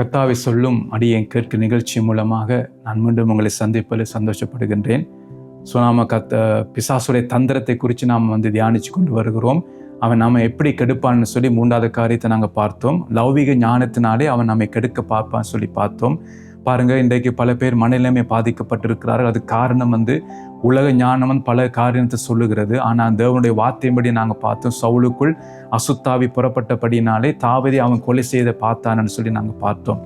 கர்த்தாவை சொல்லும் அடியேன் கேட்க நிகழ்ச்சி மூலமாக நான் மீண்டும் உங்களை சந்திப்பதில் சந்தோஷப்படுகின்றேன். ஸோ நாம் கத்த பிசாசுடைய தந்திரத்தை குறித்து நாம் வந்து தியானித்து கொண்டு வருகிறோம். அவன் நம்ம எப்படி கெடுப்பான்னு சொல்லி மூன்றாவது காரியத்தை நாங்கள் பார்த்தோம். லௌவிக ஞானத்தினாலே அவன் நம்மை கெடுக்க பார்ப்பான்னு சொல்லி பார்த்தோம். பாருங்கள் இன்றைக்கு பல பேர் மனநிலைமை பாதிக்கப்பட்டிருக்கிறார்கள். அது காரணம் வந்து உலக ஞானம் பல காரியத்தை சொல்லுகிறது. ஆனால் தேவனுடைய வார்த்தையின்படி நாங்கள் பார்த்தோம் சவுளுக்குள் அசுத்தாவி புறப்பட்டபடினாலே தாவதி அவன் கொலை செய்த பார்த்தானன்னு சொல்லி நாங்கள் பார்த்தோம்.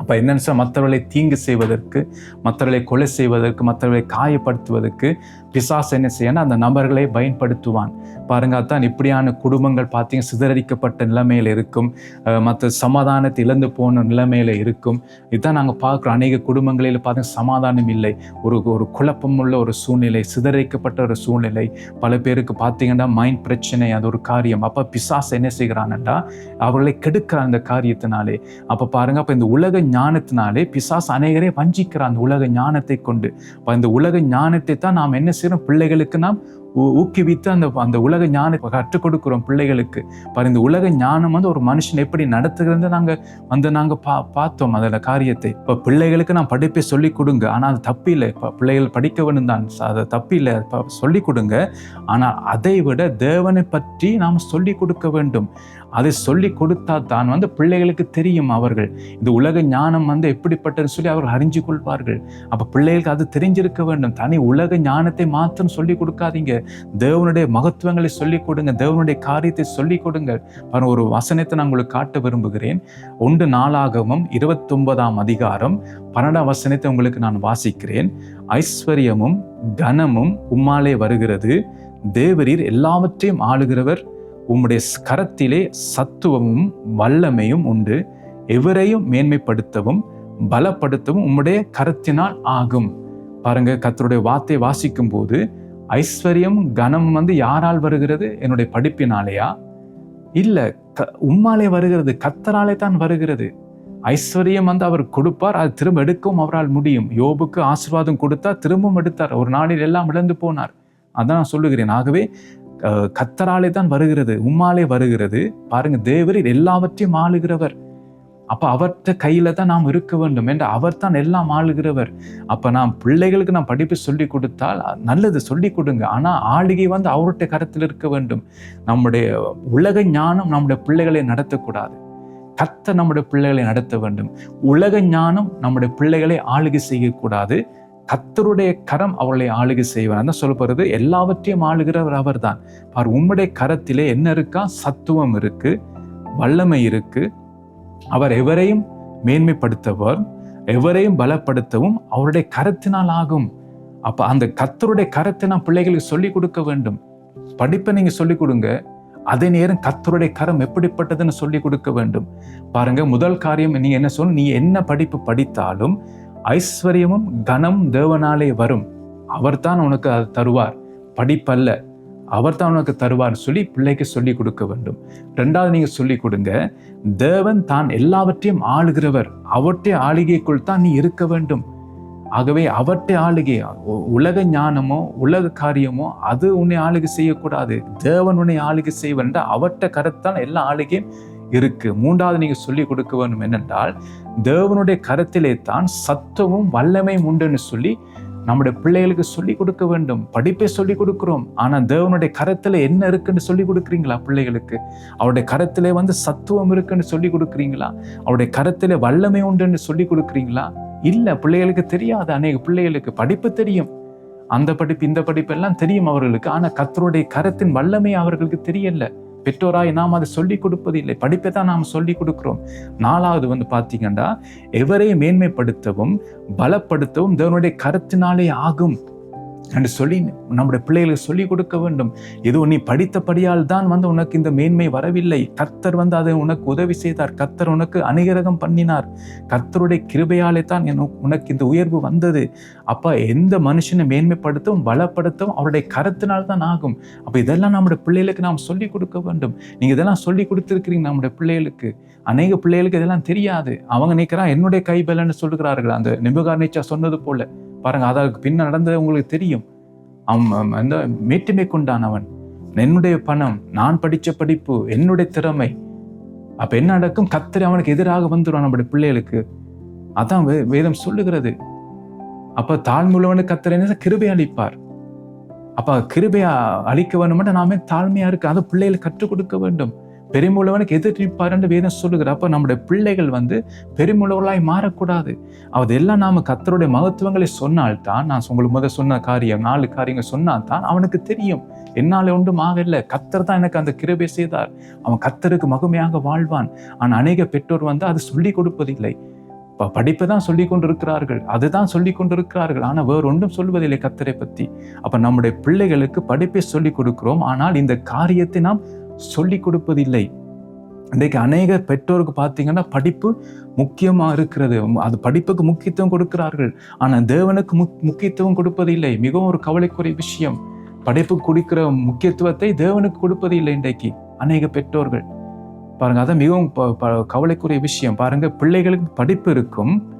அப்போ என்னென்னு சொன்னால் மற்றவர்களை தீங்கு செய்வதற்கு மற்றவர்களை கொலை செய்வதற்கு மற்றவர்களை காயப்படுத்துவதற்கு பிசாஸ் என்ன செய்யணும் அந்த நபர்களை பயன்படுத்துவான். பாருங்க தான் இப்படியான குடும்பங்கள் பார்த்தீங்க சிதறடிக்கப்பட்ட நிலைமையில் இருக்கும். மற்ற சமாதானத்தை இழந்து போன நிலைமையில் இருக்கும். இதுதான் நாங்கள் பார்க்குறோம். அநேக குடும்பங்களில் பார்த்தீங்க சமாதானம் இல்லை. ஒரு ஒரு குழப்பம் உள்ள ஒரு சூழ்நிலை சிதறடிக்கப்பட்ட ஒரு சூழ்நிலை. பல பேருக்கு பார்த்தீங்கன்னா மைண்ட் பிரச்சனை அது ஒரு காரியம். அப்போ பிசாஸ் என்ன செய்கிறான்டா அவர்களை கெடுக்கிறான் அந்த காரியத்தினாலே. அப்போ பாருங்க அப்போ இந்த உலக ஞானத்தினாலே பிசாஸ் அநேகரே வஞ்சிக்கிறான் அந்த உலக ஞானத்தை கொண்டு. அந்த இந்த உலக ஞானத்தை தான் நாம் என்ன செய்யறோம் பிள்ளைகளுக்கு நாம் ஊக்குவித்து அந்த அந்த உலக ஞானம் கற்றுக் கொடுக்குறோம் பிள்ளைகளுக்கு. பாரு இந்த உலக ஞானம் வந்து ஒரு மனுஷன் எப்படி நடத்துகிறது நாங்கள் வந்து நாங்கள் பா பார்த்தோம் அதில் காரியத்தை. இப்போ பிள்ளைகளுக்கு நான் படிப்பை சொல்லி கொடுங்க. ஆனால் அது தப்பில்லை இப்போ பிள்ளைகள் படிக்க வேண்டும் தான் தப்பி இல்லை. சொல்லிக் கொடுங்க. ஆனால் அதை விட தேவனை பற்றி நாம் சொல்லிக் கொடுக்க வேண்டும். அதை சொல்லி கொடுத்தா தான் வந்து பிள்ளைகளுக்கு தெரியும் அவர்கள். இந்த உலக ஞானம் வந்து எப்படிப்பட்டதுன்னு சொல்லி அவர்கள் அறிஞ்சு கொள்வார்கள். அப்போ பிள்ளைகளுக்கு அது தெரிஞ்சிருக்க வேண்டும். தனி உலக ஞானத்தை மாத்திரம் சொல்லி கொடுக்காதீங்க. தேவனுடைய மகத்துவங்களை சொல்லிக் கொடுங்க. தேவனுடைய காரியத்தை சொல்லிக் கொடுங்க. பாருங்க ஒரு வசனத்தை நான் உங்களுக்கு காட்ட விரும்புகிறேன். ஒன்று நாளாகவும் இருபத்தொன்பதாம் அதிகாரம் பன்னெண்டாம் வசனத்தை உங்களுக்கு நான் வாசிக்கிறேன். ஐஸ்வர்யமும் கனமும் உம்மாலே வருகிறது. தேவரீர் எல்லாவற்றையும் ஆளுகிறவர் உம்முடைய கரத்திலே சத்துவமும் வல்லமையும் உண்டு. எவரையும் மேன்மைப்படுத்தவும் பலப்படுத்தவும் உம்முடைய கரத்தினால் ஆகும். பாருங்க கத்தருடைய வார்த்தை வாசிக்கும் போது ஐஸ்வர்யம் கனம் வந்து யாரால் வருகிறது? என்னுடைய படிப்பினாலேயா? இல்லை க உம்மாலே வருகிறது கத்தராலே தான் வருகிறது. ஐஸ்வர்யம் வந்து அவர் கொடுப்பார் அது திரும்ப எடுக்கவும் அவரால் முடியும். யோபுக்கு ஆசிர்வாதம் கொடுத்தா திரும்பவும் எடுத்தார். ஒரு நாளில் எல்லாம் இழந்து போனார். அதான் நான் சொல்லுகிறேன். ஆகவே கத்தராலே தான் வருகிறது உம்மாலே வருகிறது. பாருங்க தேவர் எல்லாவற்றையும் ஆளுகிறவர். அப்ப அவர்கிட்ட கையில தான் நாம் இருக்க வேண்டும் என்று அவர் தான் எல்லாம் ஆளுகிறவர். அப்ப நாம் பிள்ளைகளுக்கு நாம் படிப்பு சொல்லி கொடுத்தால் நல்லது சொல்லி கொடுங்க. ஆனா ஆளுகை வந்து அவருடைய கருத்தில் இருக்க வேண்டும். நம்முடைய உலக ஞானம் நம்முடைய பிள்ளைகளை நடத்தக்கூடாது. கத்த நம்முடைய பிள்ளைகளை நடத்த வேண்டும். உலக ஞானம் நம்முடைய பிள்ளைகளை ஆளுகை செய்யக்கூடாது. கத்தருடைய கரம் அவர்களை ஆளுகை செய்வார். சொல்ல சொல்லப்படுறது எல்லாவற்றையும் ஆளுகிறவர் அவர் தான் பார் உம்முடைய கரத்திலே என்ன இருக்கா? சத்துவம் இருக்கு வல்லமை இருக்கு. அவர் எவரையும் மேன்மைப்படுத்தவர் எவரையும் பலப்படுத்தவும் அவருடைய கரத்தினால் ஆகும். அப்போ அந்த கத்தருடைய கரத்தை நான் பிள்ளைகளுக்கு சொல்லிக் கொடுக்க வேண்டும். படிப்பை நீங்கள் சொல்லிக் கொடுங்க. அதே நேரம் கத்தருடைய கரம் எப்படிப்பட்டதுன்னு சொல்லிக் கொடுக்க வேண்டும். பாருங்க முதல் காரியம் நீங்கள் என்ன சொல்லணும் நீ என்ன படிப்பு படித்தாலும் ஐஸ்வர்யமும் கனம் தேவனாலே வரும். அவர்தான் உனக்கு அது தருவார். படிப்பல்ல. அவர் தான் உனக்கு தருவார் சொல்லி பிள்ளைக்கு சொல்லி கொடுக்க வேண்டும். ரெண்டாவது நீங்கள் சொல்லி கொடுங்க தேவன் தான் எல்லாவற்றையும் ஆளுகிறவர். அவற்றை ஆளுகைக்குள் தான் நீ இருக்க வேண்டும். ஆகவே அவற்றை ஆளுகை உலக ஞானமோ உலக காரியமோ அது உன்னை ஆளுகை செய்யக்கூடாது. தேவன் உன்னை ஆளுகை செய்வன்ற அவற்றை கருத்தான் எல்லா ஆளுகையும் இருக்கு. மூன்றாவது நீங்க சொல்லி கொடுக்க வேண்டும் என்னென்றால் தேவனுடைய கருத்திலே தான் சத்துவமும் வல்லமையும் உண்டுன்னு சொல்லி நம்முடைய பிள்ளைகளுக்கு சொல்லி கொடுக்க வேண்டும். படிப்பை சொல்லி கொடுக்குறோம். ஆனால் தேவனுடைய கரத்தில் என்ன இருக்குன்னு சொல்லி கொடுக்குறீங்களா பிள்ளைகளுக்கு? அவருடைய கரத்திலே வந்து சத்துவம் இருக்குன்னு சொல்லி கொடுக்குறீங்களா? அவருடைய கரத்திலே வல்லமை உண்டுன்னு சொல்லி கொடுக்குறீங்களா? இல்லை பிள்ளைகளுக்கு தெரியாது. அநேக பிள்ளைகளுக்கு படிப்பு தெரியும். அந்த படிப்பு இந்த படிப்பு எல்லாம் தெரியும் அவர்களுக்கு. ஆனால் கத்தருடைய கரத்தின் வல்லமை அவர்களுக்கு தெரியலை. பெற்றோராய் நாம் அதை சொல்லிக் கொடுப்பது இல்லை. படிப்பை தான் நாம் சொல்லிக் கொடுக்கிறோம். நாலாவது வந்து பார்த்தீங்கன்னா எவரையும் மேன்மைப்படுத்தவும் பலப்படுத்தவும் தேவனுடைய கருத்தினாலே ஆகும். என்று சொல்லி நம்முடைய பிள்ளைகளுக்கு சொல்லிக் கொடுக்க வேண்டும். இது நீ படித்தபடியால் தான் வந்து உனக்கு இந்த மேன்மை வரவில்லை. கர்த்தர் வந்து அதை உனக்கு உதவி செய்தார். கர்த்தர் உனக்கு அனுகிரகம் பண்ணினார். கர்த்தருடைய கிருபையாலே தான் உனக்கு இந்த உயர்வு வந்தது. அப்போ எந்த மனுஷனை மேன்மைப்படுத்தவும் பலப்படுத்தவும் அவருடைய கருத்தினால் தான் ஆகும். அப்போ இதெல்லாம் நம்முடைய பிள்ளைகளுக்கு நாம் சொல்லிக் கொடுக்க வேண்டும். நீங்கள் இதெல்லாம் சொல்லி கொடுத்துருக்கிறீங்க நம்முடைய பிள்ளைகளுக்கு. அநேக பிள்ளைகளுக்கு இதெல்லாம் தெரியாது. அவங்க நினைக்கிறான் என்னுடைய கைபலன்னு சொல்லுகிறார்கள். அந்த நிபுகார் நீச்சா சொன்னது போல. பாருங்கள் அதற்கு பின்ன நடந்தது உங்களுக்கு தெரியும். அவன் அந்த மேட்டுமை கொண்டானவன் என்னுடைய பணம் நான் படித்த படிப்பு என்னுடைய திறமை. அப்போ என்ன நடக்கும்? கத்தரை அவனுக்கு எதிராக வந்துடும் நம்முடைய பிள்ளைகளுக்கு. அதான் வே- வேதம் சொல்லுகிறது. அப்போ தாழ்முள்ளவனுக்கு கத்திர என்ன கிருபை அளிப்பார். அப்போ கிருபையா அளிக்க வேண்டும் நாமே தாழ்மையாக இருக்கு அதை பிள்ளைகளுக்கு கற்றுக் கொடுக்க வேண்டும். பெருமுள்ளவனுக்கு எதிர் என்று வேதம் சொல்லுகிறப்ப நம்முடைய பிள்ளைகள் வந்து பெருமுள்ளவர்களாய் மாறக்கூடாது. அதெல்லாம் நாம் கத்தருடைய மகத்துவங்களை சொன்னால்தான் நான் உங்களுக்கு முதல் சொன்ன காரியம் நாலு காரியங்கள் சொன்னால்தான் அவனுக்கு தெரியும். என்னால் ஒன்றும் ஆகல கத்தர் தான் எனக்கு அந்த கிருபை செய்தார். அவன் கத்தருக்கு மகுமையாக வாழ்வான். ஆனால் அநேக பெற்றோர் வந்து அது சொல்லி கொடுப்பதில்லை. இப்போ படிப்பை தான் சொல்லி கொண்டிருக்கிறார்கள். அதுதான் சொல்லி கொண்டிருக்கிறார்கள். ஆனால் வேற ஒன்றும் சொல்வதில்லை கத்தரை பற்றி அப்போ நம்முடைய பிள்ளைகளுக்கு படிப்பை சொல்லி கொடுக்கிறோம். ஆனால் இந்த காரியத்தை நாம் சொல்லி கொடுப்பதில்லை. இன்றைக்கு அநேக பெற்றோருக்கு பார்த்தீங்கன்னா படிப்பு முக்கியமாக இருக்கிறது. அது படிப்புக்கு முக்கியத்துவம் கொடுக்கிறார்கள். ஆனால் தேவனுக்கு முக்- முக்கியத்துவம் கொடுப்பதில்லை. மிகவும் ஒரு கவலைக்குரிய விஷயம். படிப்புக்கு கொடுக்கிற முக்கியத்துவத்தை தேவனுக்கு கொடுப்பதில்லை இன்றைக்கு அநேக பெற்றோர்கள். பாருங்கள் அதான் மிகவும் ப- ப- கவலைக்குரிய விஷயம். பாருங்கள் பிள்ளைகளுக்கு படிப்பு இருக்கும்.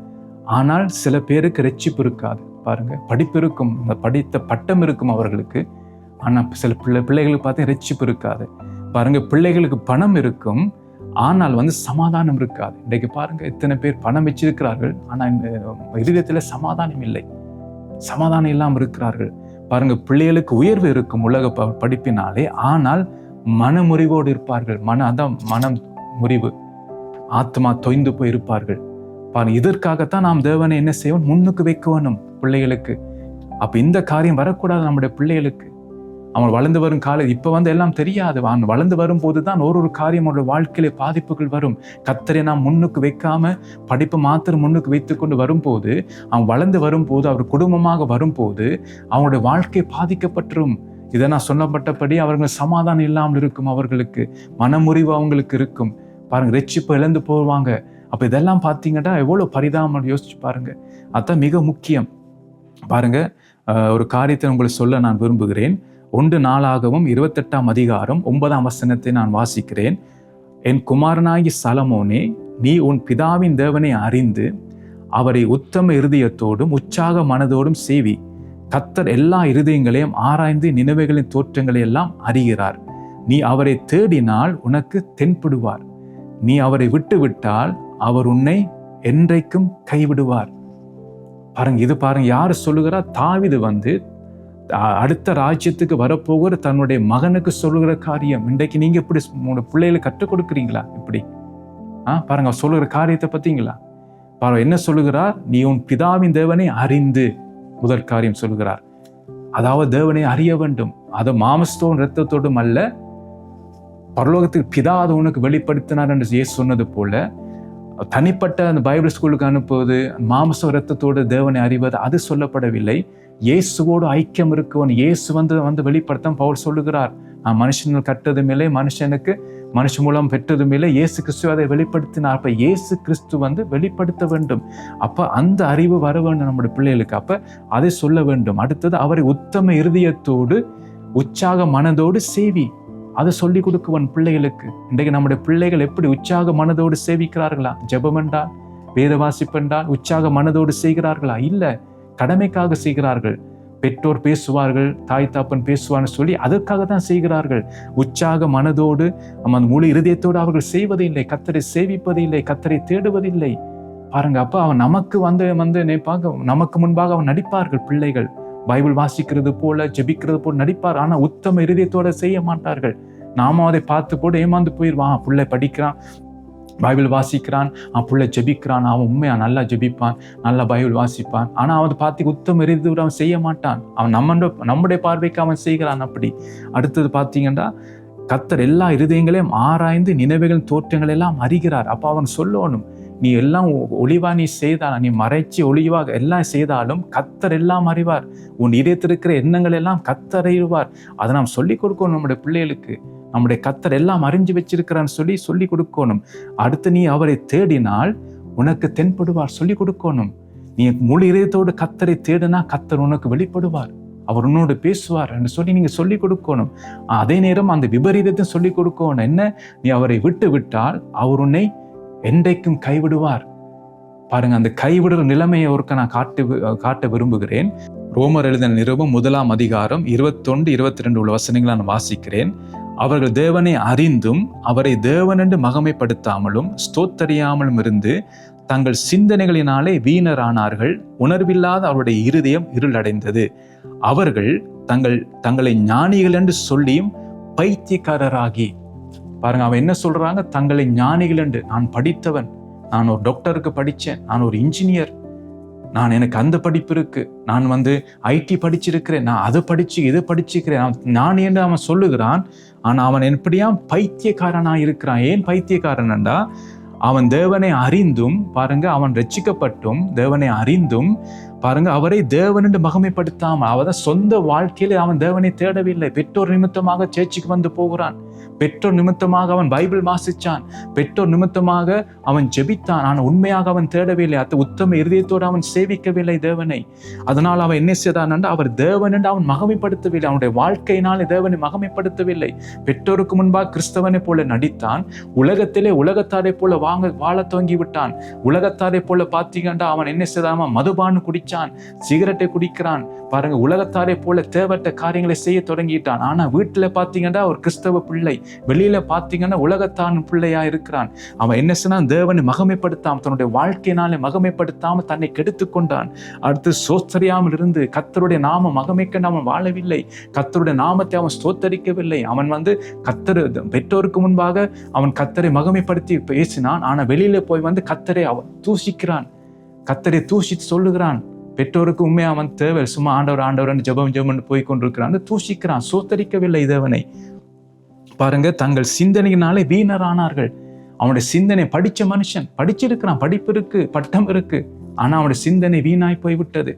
ஆனால் சில பேருக்கு ரட்சிப்பு இருக்காது. பாருங்கள் படிப்பு இருக்கும். அந்த படித்த பட்டம் இருக்கும் அவர்களுக்கு. ஆனால் சில பிள்ளை பிள்ளைகளுக்கு பார்த்தீங்கன்னா ரட்சிப்பு இருக்காது. பாருங்க பிள்ளைகளுக்கு பணம் இருக்கும் ஆனால் வந்து சமாதானம் இருக்காது. இன்றைக்கு பாருங்க இத்தனை பேர் பணம் வச்சிருக்கிறார்கள் ஆனால் இந்த இருதயத்துல சமாதானம் இல்லை. சமாதானம் இல்லாமல் இருக்கிறார்கள். பாருங்க பிள்ளைகளுக்கு உயர்வு இருக்கும் உலக ப- படிப்பினாலே ஆனால் மனமுறிவோடு இருப்பார்கள். மன அதான் மனம் முறிவு ஆத்மா தொய்ந்து போய் இருப்பார்கள். பாருங்க இதற்காகத்தான் நாம் தேவனை என்ன செய்வோம்? முன்னுக்கு வைக்க வேணும் பிள்ளைகளுக்கு. அப்போ இந்த காரியம் வரக்கூடாது நம்முடைய பிள்ளைகளுக்கு. அவன் வளர்ந்து வரும் கால இப்போ வந்து எல்லாம் தெரியாது. அவன் வளர்ந்து வரும்போது தான் ஒரு ஒரு காரியம் அவனுடைய வாழ்க்கையில பாதிப்புகள் வரும். கத்தரை நாம் முன்னுக்கு வைக்காம படிப்பு மாத்திரம் முன்னுக்கு வைத்துக்கொண்டு வரும்போது அவன் வளர்ந்து வரும்போது அவர் குடும்பமாக வரும்போது அவனுடைய வாழ்க்கை பாதிக்கப்பட்டுரும். இதை நான் சொல்லப்பட்டபடி அவர்கள் சமாதானம் இல்லாமல் இருக்கும் அவர்களுக்கு மனமுறிவு அவங்களுக்கு இருக்கும். பாருங்க ரெச்சிப்பு இழந்து போவாங்க. அப்போ இதெல்லாம் பார்த்தீங்கன்னா எவ்வளோ பரிதாபம் யோசிச்சு பாருங்க. அதான் மிக முக்கியம். பாருங்க ஒரு காரியத்தை உங்களுக்கு சொல்ல நான் விரும்புகிறேன். ஒன்று நாளாகவும் இருபத்தெட்டாம் அதிகாரம் ஒன்பதாம் வசனத்தை நான் வாசிக்கிறேன். என் குமாரனாகி சலமோனே நீ உன் பிதாவின் தேவனை அறிந்து அவரை உத்தம இருதயத்தோடும் உற்சாக மனதோடும் சேவி. கத்தர் எல்லா இருதயங்களையும் ஆராய்ந்து நினைவுகளின் தோற்றங்களை எல்லாம் அறிகிறார். நீ அவரை தேடினால் உனக்கு தென்படுவார். நீ அவரை விட்டு விட்டால் அவர் உன்னை என்றைக்கும் கைவிடுவார். பாருங்க இது பாருங்க யார் சொல்லுகிறா? தாவிது வந்து அடுத்த ராஜ்யத்துக்கு வரப்போகிற தன்னுடைய மகனுக்கு சொல்லுகிற காரியம். இன்றைக்கு நீங்கள் எப்படி உங்களோட பிள்ளைகளை கற்றுக் கொடுக்குறீங்களா? இப்படி. ஆ பாருங்க சொல்லுகிற காரியத்தை பார்த்தீங்களா? பாருங்க என்ன சொல்லுகிறார்? நீ உன் பிதாவின் தேவனை அறிந்து முதல் காரியம் சொல்லுகிறார். அதாவது தேவனை அறிய வேண்டும். அது மாமஸ்தோன் இரத்தத்தோடும் அல்ல. பரலோகத்துக்கு பிதா அது உனக்கு வெளிப்படுத்தினார் என்று இயேசு சொன்னது போல தனிப்பட்ட அந்த பைபிள் ஸ்கூலுக்கு அனுப்புவது மாமச இரத்தத்தோடு தேவனை அறிவது அது சொல்லப்படவில்லை. இயேசுவோடு ஐக்கியம் இருக்கவன் இயேசு வந்து வந்து வெளிப்படுத்த பவுல் சொல்லுகிறார். நான் மனுஷன் கட்டதும் இல்லை மனுஷனுக்கு மனுஷன் மூலம் பெற்றதும் இல்லை இயேசு கிறிஸ்துவ அதை வெளிப்படுத்தினார். அப்போ இயேசு கிறிஸ்து வந்து வெளிப்படுத்த வேண்டும். அப்போ அந்த அறிவு வர வேண்டும் நம்முடைய பிள்ளைகளுக்கு. அப்போ அதை சொல்ல வேண்டும். அடுத்தது அவரை உத்தம இருதயத்தோடு உற்சாக மனதோடு சேவி. அதை சொல்லி கொடுக்குவன் பிள்ளைகளுக்கு. இன்றைக்கு நம்முடைய பிள்ளைகள் எப்படி உற்சாக மனதோடு சேவிக்கிறார்களா? ஜெபம் என்றால் வேத வாசிப்பென்றால் உற்சாக மனதோடு செய்கிறார்களா? இல்லை. கடமைக்காக செய்கிறார்கள். பெற்றோர் பேசுவார்கள் தாய் தாப்பன் பேசுவான்னு சொல்லி அதற்காக தான் செய்கிறார்கள். உற்சாக மனதோடு நம்ம அந்த முழு இருதயத்தோடு அவர்கள் செய்வதில்லை கத்தரை சேவிப்பதில்லை கத்தரை தேடுவதில்லை. பாருங்க அப்போ அவன் நமக்கு வந்து வந்து நினைப்பாங்க நமக்கு முன்பாக அவன் நடிப்பார்கள் பிள்ளைகள். பைபிள் வாசிக்கிறது போல ஜெபிக்கிறது போல நடிப்பார். ஆனால் உத்தம இருதயத்தோட செய்ய மாட்டார்கள். நாம அதை பார்த்து போட்டு ஏமாந்து போயிடுவான் பிள்ளை படிக்கிறான். பைபிள் வாசிக்கிறான் அவன் பிள்ளை ஜெபிக்கிறான் அவன் உண்மையாக நல்லா ஜெபிப்பான் நல்லா பைபிள் வாசிப்பான். ஆனால் அவன் பார்த்து உத்தம எரிந்து அவன் செய்ய மாட்டான். அவன் நம்ம நம்முடைய பார்வைக்கு அவன் செய்கிறான் அப்படி. அடுத்தது பார்த்தீங்கன்னா கத்தர் எல்லா இருதயங்களையும் ஆராய்ந்து நினைவுகள் தோற்றங்கள் எல்லாம் அறிகிறார். அப்போ அவன் சொல்லணும் நீ எல்லாம் ஒ- ஒளிவா நீ செய்தால் நீ மறைச்சி ஒளிவாக எல்லாம் செய்தாலும் கத்தர் எல்லாம் அறிவார். உன் இதயத்தில் இருக்கிற எண்ணங்கள் எல்லாம் கத்தர் அறிவார். அதை நாம் சொல்லிக் கொடுக்கணும் நம்முடைய பிள்ளைகளுக்கு. நம்முடைய கத்தர் எல்லாம் அறிஞ்சு வச்சிருக்கிறான்னு சொல்லி சொல்லி கொடுக்கணும். அடுத்து நீ அவரை தேடினால் உனக்கு தென்படுவார் சொல்லி கொடுக்கணும். நீ முழு இதயத்தோடு கத்தரை தேடினா கத்தர் உனக்கு வெளிப்படுவார். அவர் உன்னோடு பேசுவார் என்று சொல்லி நீங்க சொல்லிக் கொடுக்கணும். அதே நேரம் அந்த விபரீதத்தை சொல்லி கொடுக்கணும். என்ன? நீ அவரை விட்டு விட்டால் அவர் உன்னை என்றைக்கும் கைவிடுவார். பாருங்க அந்த கைவிடுற நிலைமையை ஒருக்க நான் காட்டு காட்ட விரும்புகிறேன். ரோமர் எழுதின நிறுவம் முதலாம் அதிகாரம் இருபத்தொன்று இருபத்தி ரெண்டு உள்ள வசனங்களை நான் வாசிக்கிறேன். அவர்கள் தேவனை அறிந்தும் அவரை தேவனென்று மகமைப்படுத்தாமலும் ஸ்தோத்தறியாமலும் இருந்து தங்கள் சிந்தனைகளினாலே வீணரானார்கள். உணர்வில்லாத அவருடைய இருதயம் இருளடைந்தது. அவர்கள் தங்கள் தங்களை ஞானிகள் என்று சொல்லியும் பைத்தியக்காரராகி. பாருங்க அவன் என்ன சொல்றாங்க? தங்களை ஞானிகள் என்று. நான் படித்தவன். நான் ஒரு டாக்டருக்கு படித்தேன். நான் ஒரு இன்ஜினியர் நான் எனக்கு அந்த படிப்பு இருக்குது நான் வந்து ஐடி படிச்சிருக்கிறேன். நான் அதை படித்து இதை படிச்சிருக்கிறேன் நான் என்று அவன் சொல்லுகிறான். ஆனால் அவன் எப்படியாம் பைத்தியக்காரனாக இருக்கிறான். ஏன் பைத்தியக்காரன்டா அவன் தேவனை அறிந்தும் பாருங்க அவன் ரட்சிக்கப்பட்டும் தேவனை அறிந்தும் பாருங்க அவரை தேவன் என்று மகமைப்படுத்தாமல் அவன் சொந்த வாழ்க்கையில் அவன் தேவனை தேடவில்லை. பெற்றோர் நிமித்தமாக சேர்ச்சிக்கு வந்து போகிறான். பெற்றோர் நிமித்தமாக அவன் பைபிள் வாசித்தான் பெற்றோர் நிமித்தமாக அவன் ஜெபித்தான். ஆனால் உண்மையாக அவன் தேடவில்லை. அத்த உத்தம இருதயத்தோடு அவன் சேவிக்கவில்லை தேவனை. அதனால் அவன் என்ன செய்தான் அவர் தேவன் என்று அவன் மகமைப்படுத்தவில்லை. அவனுடைய வாழ்க்கையினாலே தேவனை மகமைப்படுத்தவில்லை. பெற்றோருக்கு முன்பாக கிறிஸ்தவனை போல நடித்தான். உலகத்திலே உலகத்தாரை போல வாங்க வாழ துவங்கி விட்டான் உலகத்தாரை போல பார்த்தீங்கன்னா அவன் என்ன செய்தான்? மதுபானு குடிச்சான். சிகரெட்டை குடிக்கிறான். பாருங்க உலகத்தாரை போல தேவட்ட காரியங்களை செய்ய தொடங்கிட்டான். ஆனா வீட்டுல பார்த்தீங்கன்னா ஒரு கிறிஸ்தவ பிள்ளை வெளியில பார்த்தீங்கன்னா உலகத்தான் பிள்ளையா இருக்கிறான். அவன் என்ன சொன்னான் தேவனை மகமைப்படுத்தாம தன்னுடைய வாழ்க்கையினாலே மகமைப்படுத்தாம தன்னை கெடுத்து கொண்டான். அடுத்து சோத்தரியாமல் இருந்து கத்தருடைய நாம மகமைக்கண்டு அவன் வாழவில்லை. கத்தருடைய நாமத்தை அவன் ஸ்தோத்தரிக்கவில்லை. அவன் வந்து கத்தரு பெற்றோருக்கு முன்பாக அவன் கத்தரை மகமைப்படுத்தி பேசினான். ஆனால் வெளியில போய் வந்து கத்தரை அவன் தூசிக்கிறான் கத்தரை தூசித்து சொல்லுகிறான். பெற்றோருக்கு உண்மையாக அவன் தேவை. சும்மா ஆண்டவர் ஆண்டவர் ஜெபம் ஜபம் போய் கொண்டிருக்கிறான். தூசிக்கிறான் சோத்தரிக்கவில்லை தேவனை. பாருங்க தங்கள் சிந்தனையினாலே வீணரானார்கள். அவனுடைய சிந்தனை படித்த மனுஷன் படிச்சிருக்கிறான் படிப்பு இருக்கு பட்டம் இருக்கு ஆனால் அவனுடைய சிந்தனை வீணாய் போய் விட்டது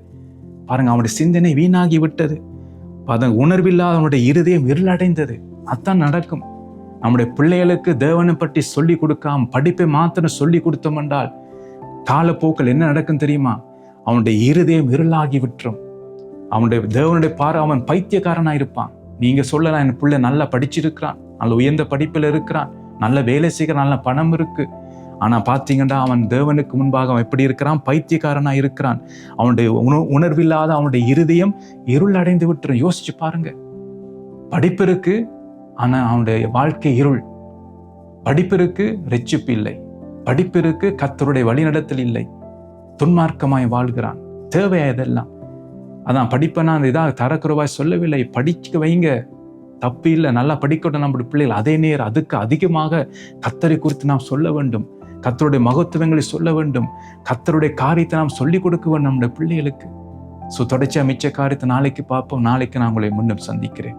பாருங்க அவனுடைய சிந்தனை வீணாகி விட்டது அதன் உணர்வில்லாத அவனுடைய இருதயம் இருளடைந்தது. அதான் நடக்கும். நம்முடைய பிள்ளைகளுக்கு தேவனை பற்றி சொல்லி கொடுக்காம படிப்பை மாத்திரம் சொல்லி கொடுத்தோம் என்றால் காலப்போக்கில் என்ன நடக்கும் தெரியுமா? அவனுடைய இருதயம் இருளாகி விட்டுரும் அவனுடைய தேவனுடைய பாரு அவன் பைத்தியக்காரனாக இருப்பான் நீங்கள் சொல்லலாம் என் பிள்ளை நல்லா படிச்சிருக்கிறான். நல்ல உயர்ந்த படிப்பில் இருக்கிறான். நல்ல வேலை செய்கிறான் நல்ல பணம் இருக்கு. ஆனால் பார்த்தீங்கன்னா அவன் தேவனுக்கு முன்பாக அவன் எப்படி இருக்கிறான்? பைத்தியக்காரனாக இருக்கிறான். அவனுடைய உணவு உணர்வில்லாத அவனுடைய இருதயம் இருள் அடைந்து விட்டுரும். யோசிச்சு பாருங்க. படிப்பு இருக்கு ஆனால் அவனுடைய வாழ்க்கை இருள். படிப்பிற்கு ரெச்சிப்பு இல்லை. படிப்பிற்கு கத்தருடைய வழிநடத்தல் இல்லை. துன்மார்க்கமாய் வாழ்கிறான். தேவையா இதெல்லாம்? அதான் படிப்பை நான் இதாக தரக்குறவாய் சொல்லவில்லை. படிக்க வைங்க. தப்பு இல்லை நல்லா படிக்கட்டும் நம்முடைய பிள்ளைகள். அதே நேரம் அதுக்கு அதிகமாக கத்தரை குறித்து நாம் சொல்ல வேண்டும். கத்தருடைய மகத்துவங்களை சொல்ல வேண்டும். கத்தருடைய காரியத்தை நாம் சொல்லிக் கொடுக்க வேண்டும் நம்முடைய பிள்ளைகளுக்கு. ஸோ தொடர்ச்சியாக மிச்ச காரியத்தை நாளைக்கு பார்ப்போம். நாளைக்கு நான் உங்களை முன்னும் சந்திக்கிறேன்.